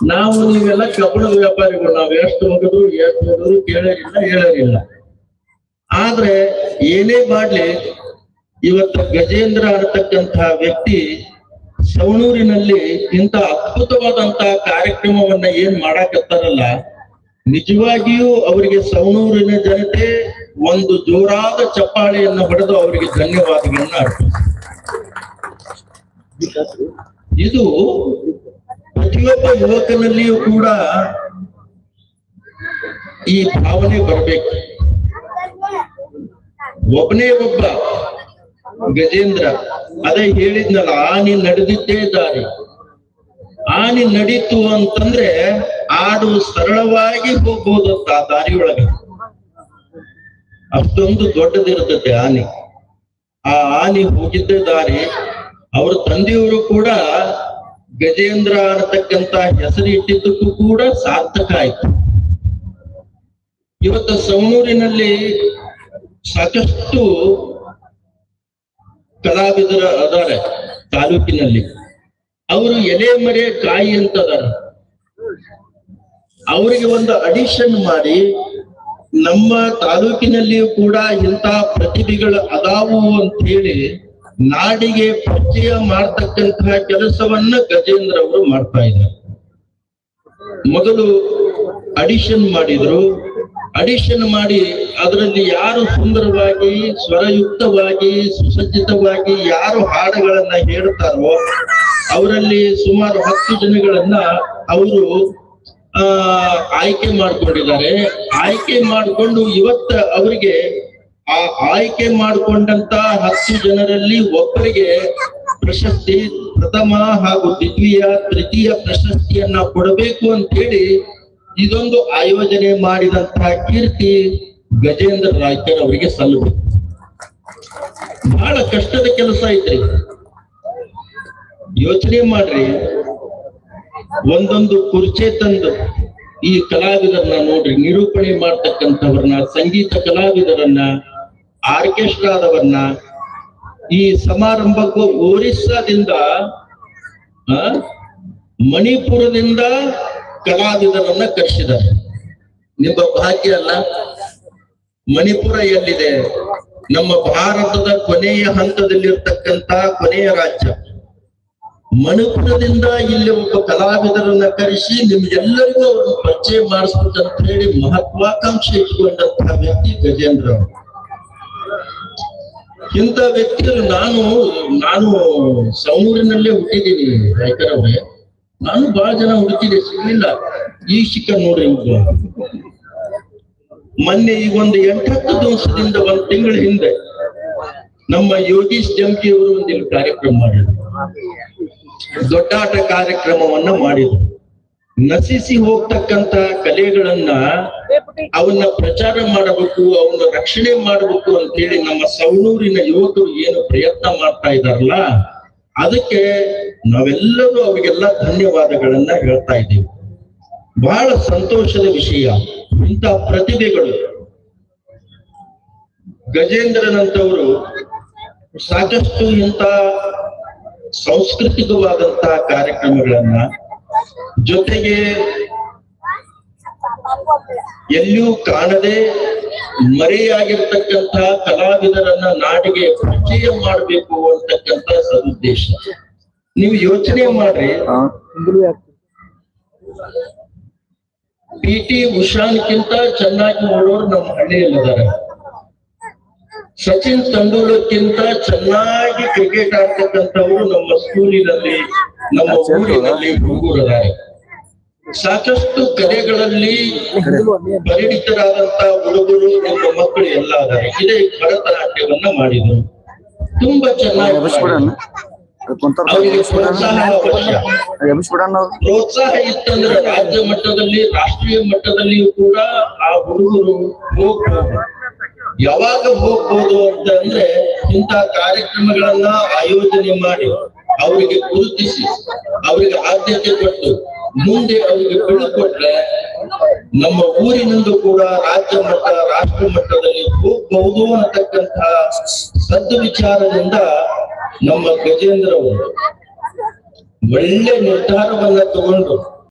ನಾವು ನೀವೆಲ್ಲ ಕಬ್ಬಣದ ವ್ಯಾಪಾರಿಗಳು, ನಾವು ಎಷ್ಟು ಮುಗಿದ್ರು ಎಷ್ಟು ಮುಗಿದ್ರು ಕೇಳೋರಿಲ್ಲ ಹೇಳೋರಿಲ್ಲ ಆದ್ರೆ ಏನೇ ಮಾಡ್ಲಿ, ಇವತ್ತು ಗಜೇಂದ್ರ ಅನ್ನತಕ್ಕಂತಹ ವ್ಯಕ್ತಿ ಸವಣೂರಿನಲ್ಲಿ ಇಂತ ಅದ್ಭುತವಾದಂತಹ ಕಾರ್ಯಕ್ರಮವನ್ನ ಏನ್ ಮಾಡಾಕತ್ತಾರಲ್ಲ ನಿಜವಾಗಿಯೂ ಅವರಿಗೆ ಸವಣೂರಿನ ಜನತೆ ಒಂದು ಜೋರಾದ ಚಪ್ಪಾಳೆಯನ್ನು ಹೊಡೆದು ಅವರಿಗೆ ಧನ್ಯವಾದಗಳನ್ನ ಅರ್ಪಿಸ ಇದು ಪ್ರತಿಯೊಬ್ಬ ಯುವಕನಲ್ಲಿಯೂ ಕೂಡ ಈ ಭಾವನೆ ಬರಬೇಕು. ಒಬ್ಬನೇ ಒಬ್ಬ ಗಜೇಂದ್ರ, ಅದೇ ಹೇಳಿದ್ನಲ್ಲ, ಆನೆ ನಡೆದಿದ್ದೇ ದಾರಿ ಆನೆ ನಡೀತು ಅಂತಂದ್ರೆ ಆಡು ಸರಳವಾಗಿ ಹೋಗ್ಬೋದಂತ ಆ ದಾರಿ ಒಳಗೆ ಅಷ್ಟೊಂದು ದೊಡ್ಡದಿರುತ್ತದೆ ಆನೆ. ಆ ಆನೆ ಹೋಗಿದ್ದ ದಾರಿ, ಅವ್ರ ತಂದೆಯವರು ಕೂಡ ಗಜೇಂದ್ರ ಅನ್ನತಕ್ಕಂತ ಹೆಸರು ಇಟ್ಟಿದ್ದಕ್ಕೂ ಕೂಡ ಸಾರ್ಥಕ ಆಯ್ತು. ಇವತ್ತು ಸವಣೂರಿನಲ್ಲಿ ಸಾಕಷ್ಟು ಕಲಾವಿದರ ಅದಾರೆ ತಾಲೂಕಿನಲ್ಲಿ. ಅವರು ಎಲೆ ಮರೆ ಕಾಯಿ ಅಂತ ಅದಾರ. ಅವರಿಗೆ ಒಂದು ಅಡಿಷನ್ ಮಾಡಿ ನಮ್ಮ ತಾಲೂಕಿನಲ್ಲಿಯೂ ಕೂಡ ಇಂಥ ಪ್ರತಿಭೆಗಳು ಅದಾವು ಅಂತ ಹೇಳಿ ನಾಡಿಗೆ ಪರಿಚಯ ಮಾಡ್ತಕ್ಕಂತಹ ಕೆಲಸವನ್ನ ಗಜೇಂದ್ರ ಅವರು ಮಾಡ್ತಾ ಇದ್ದಾರೆ. ಮೊದಲು ಅಡಿಷನ್ ಮಾಡಿದ್ರು. ಅಡಿಷನ್ ಮಾಡಿ ಅದರಲ್ಲಿ ಯಾರು ಸುಂದರವಾಗಿ, ಸ್ವರಯುಕ್ತವಾಗಿ, ಸುಸಜ್ಜಿತವಾಗಿ ಯಾರು ಹಾಡುಗಳನ್ನ ಹೇಳ್ತಾರೋ ಅವರಲ್ಲಿ ಸುಮಾರು ಹತ್ತು ಜನಗಳನ್ನ ಅವರು, ಆ, ಆಯ್ಕೆ ಮಾಡ್ಕೊಂಡಿದ್ದಾರೆ. ಆಯ್ಕೆ ಮಾಡಿಕೊಂಡು ಇವತ್ತ ಅವರಿಗೆ ಆ ಆಯ್ಕೆ ಮಾಡಿಕೊಂಡಂತ ಹತ್ತು ಜನರಲ್ಲಿ ಒಬ್ಬರಿಗೆ ಪ್ರಶಸ್ತಿ ಪ್ರಥಮ ಹಾಗೂ ದ್ವಿತೀಯ, ತೃತೀಯ ಪ್ರಶಸ್ತಿಯನ್ನ ಕೊಡಬೇಕು ಅಂತ ಹೇಳಿ ಇದೊಂದು ಆಯೋಜನೆ ಮಾಡಿದಂತಹ ಕೀರ್ತಿ ಗಜೇಂದ್ರ ರಾಯ್ಕರ್ ಅವರಿಗೆ ಸಲ್ಲಬೇಕು ಬಹಳ ಕಷ್ಟದ ಕೆಲಸ ಐತ್ರಿ. ಯೋಚನೆ ಮಾಡ್ರಿ. ಒಂದೊಂದು ಕುರ್ಚೆ ತಂದು ಈ ಕಲಾವಿದರನ್ನ ನೋಡ್ರಿ, ನಿರೂಪಣೆ ಮಾಡ್ತಕ್ಕಂಥವ್ರನ್ನ, ಸಂಗೀತ ಕಲಾವಿದರನ್ನ ಆರ್ಕೆಸ್ಟ್ರಾದವನ್ನ ಈ ಸಮಾರಂಭಕ್ಕೂ ಒರಿಸ್ಸಾದಿಂದ ಮಣಿಪುರದಿಂದ ಕಲಾವಿದರನ್ನ ಕರೆಸಿದ್ದಾರೆ. ನಿಮ್ಮ ಭಾಗ್ಯ ಅಲ್ಲ? ಮಣಿಪುರ ಎಲ್ಲಿದೆ? ನಮ್ಮ ಭಾರತದ ಕೊನೆಯ ಹಂತದಲ್ಲಿರ್ತಕ್ಕಂತ ಕೊನೆಯ ರಾಜ್ಯ. ಮಣಿಪುರದಿಂದ ಇಲ್ಲಿ ಒಬ್ಬ ಕಲಾವಿದರನ್ನ ಕರೆಸಿ ನಿಮ್ಗೆಲ್ಲರಿಗೂ ಅವ್ರನ್ನ ಪರಿಚಯ ಮಾಡಿಸ್ಬೇಕಂತ ಹೇಳಿ ಮಹತ್ವಾಕಾಂಕ್ಷೆ ಇಟ್ಕೊಂಡಂತಹ ವ್ಯಕ್ತಿ ಗಜೇಂದ್ರ ಅವರು. ಇಂಥ ವ್ಯಕ್ತಿಗಳು ನಾನು ನಾನು ಸಮೂರಿನಲ್ಲೇ ಹುಟ್ಟಿದ್ದೀನಿ ರೈತರ ಅವ್ರೆ ನಾನು ಬಹಳ ಜನ ಹುಡುಕಿದೆ, ಸಿಗ್ಲಿಲ್ಲ. ಈ ಶಿಕ್ಕ ನೋಡ್ರಿ ಇವ್ರು ಮೊನ್ನೆ ಈ ಒಂದು ಎಂಟತ್ತು ದಿವಸದಿಂದ ಒಂದು ತಿಂಗಳ ಹಿಂದೆ ನಮ್ಮ ಯೋಗೀಶ್ ಜಂಕಿ ಅವರು ಒಂದು ಇಲ್ಲಿ ಕಾರ್ಯಕ್ರಮ ಮಾಡಿದ್ರು. ದೊಡ್ಡಾಟ ಕಾರ್ಯಕ್ರಮವನ್ನ ಮಾಡಿದ್ರು. ನಶಿಸಿ ಹೋಗ್ತಕ್ಕಂತ ಕಲೆಗಳನ್ನ ಅವನ್ನ ಪ್ರಚಾರ ಮಾಡಬೇಕು, ಅವನ್ನ ರಕ್ಷಣೆ ಮಾಡಬೇಕು ಅಂತ ಹೇಳಿ ನಮ್ಮ ಸವಣೂರಿನ ಯುವಕರು ಏನು ಪ್ರಯತ್ನ ಮಾಡ್ತಾ ಇದಾರಲ್ಲ ಅದಕ್ಕೆ ನಾವೆಲ್ಲರೂ ಅವರಿಗೆಲ್ಲ ಧನ್ಯವಾದಗಳನ್ನ ಹೇಳ್ತಾ ಇದ್ದೀವಿ. ಬಹಳ ಸಂತೋಷದ ವಿಷಯ ಇಂತಹ ಪ್ರತಿಭೆಗಳು. ಗಜೇಂದ್ರನಂತವರು ಸಾಕಷ್ಟು ಇಂಥ ಸಾಂಸ್ಕೃತಿಕವಾದಂತಹ ಕಾರ್ಯಕ್ರಮಗಳನ್ನ ಜೊತೆಗೆ ಎಲ್ಲಿಯೂ ಕಾಣದೆ ಮರೆಯಾಗಿರ್ತಕ್ಕಂಥ ಕಲಾವಿದರನ್ನ ನಾಡಿಗೆ ಪರಿಚಯ ಮಾಡಬೇಕು ಅಂತಕ್ಕಂಥ ಸದುದ್ದೇಶ. ನೀವು ಯೋಚನೆ ಮಾಡ್ರಿ. ಪಿ ಟಿ ಉಷಾನ್ಕಿಂತ ಚೆನ್ನಾಗಿ ನೋಡೋರು ನಮ್ಮ ಹಳ್ಳಿಯಲ್ಲಿದ್ದಾರೆ. ಸಚಿನ್ ತಂಡೂಲಕ್ಕಿಂತ ಚೆನ್ನಾಗಿ ಕ್ರಿಕೆಟ್ ಆಡ್ತಕ್ಕಂಥವ್ರು ನಮ್ಮ ಸ್ಕೂಲಿನಲ್ಲಿ ನಮ್ಮ ಊರಿನಲ್ಲಿ ಹುಡುಗರಿದ್ದಾರೆ ಸಾಕಷ್ಟು ಕಲೆಗಳಲ್ಲಿ ಪರಿಣಿತರಾದಂತಹ ಹುಡುಗರು ನಮ್ಮ ಮಕ್ಕಳು ಎಲ್ಲ ಅದಾರೆ ಇದೇ ಭರತನಾಟ್ಯವನ್ನ ಮಾಡಿದ್ರು. ತುಂಬಾ ಚೆನ್ನಾಗಿ. ಅವರಿಗೆ ಪ್ರೋತ್ಸಾಹ ಅವಶ್ಯ. ಪ್ರೋತ್ಸಾಹ ಇತ್ತಂದ್ರೆ ರಾಜ್ಯ ಮಟ್ಟದಲ್ಲಿ ರಾಷ್ಟ್ರೀಯ ಮಟ್ಟದಲ್ಲಿಯೂ ಕೂಡ ಆ ಹುಡುಗರು ಹೋಗ್ಬೋದು. ಯಾವಾಗ ಹೋಗ್ಬೋದು ಅಂತಂದ್ರೆ ಇಂಥ ಕಾರ್ಯಕ್ರಮಗಳನ್ನ ಆಯೋಜನೆ ಮಾಡಿ ಅವರಿಗೆ ಗುರುತಿಸಿ ಅವರಿಗೆ ಆದ್ಯತೆ ಕೊಟ್ಟು ಮುಂದೆ ಅವರಿಗೆ ಬೆಳೆಕೊಟ್ರೆ ನಮ್ಮ ಊರಿನಿಂದ ಕೂಡ ರಾಜ್ಯ ಮಟ್ಟ, ರಾಷ್ಟ್ರ ಮಟ್ಟದಲ್ಲಿ ಹೋಗ್ಬಹುದು ಅನ್ನತಕ್ಕಂತ ಸದ್ದು ವಿಚಾರದಿಂದ ನಮ್ಮ ಗಜೇಂದ್ರ ಅವರು ಒಳ್ಳೆ ನಿರ್ಧಾರವನ್ನ ತಗೊಂಡು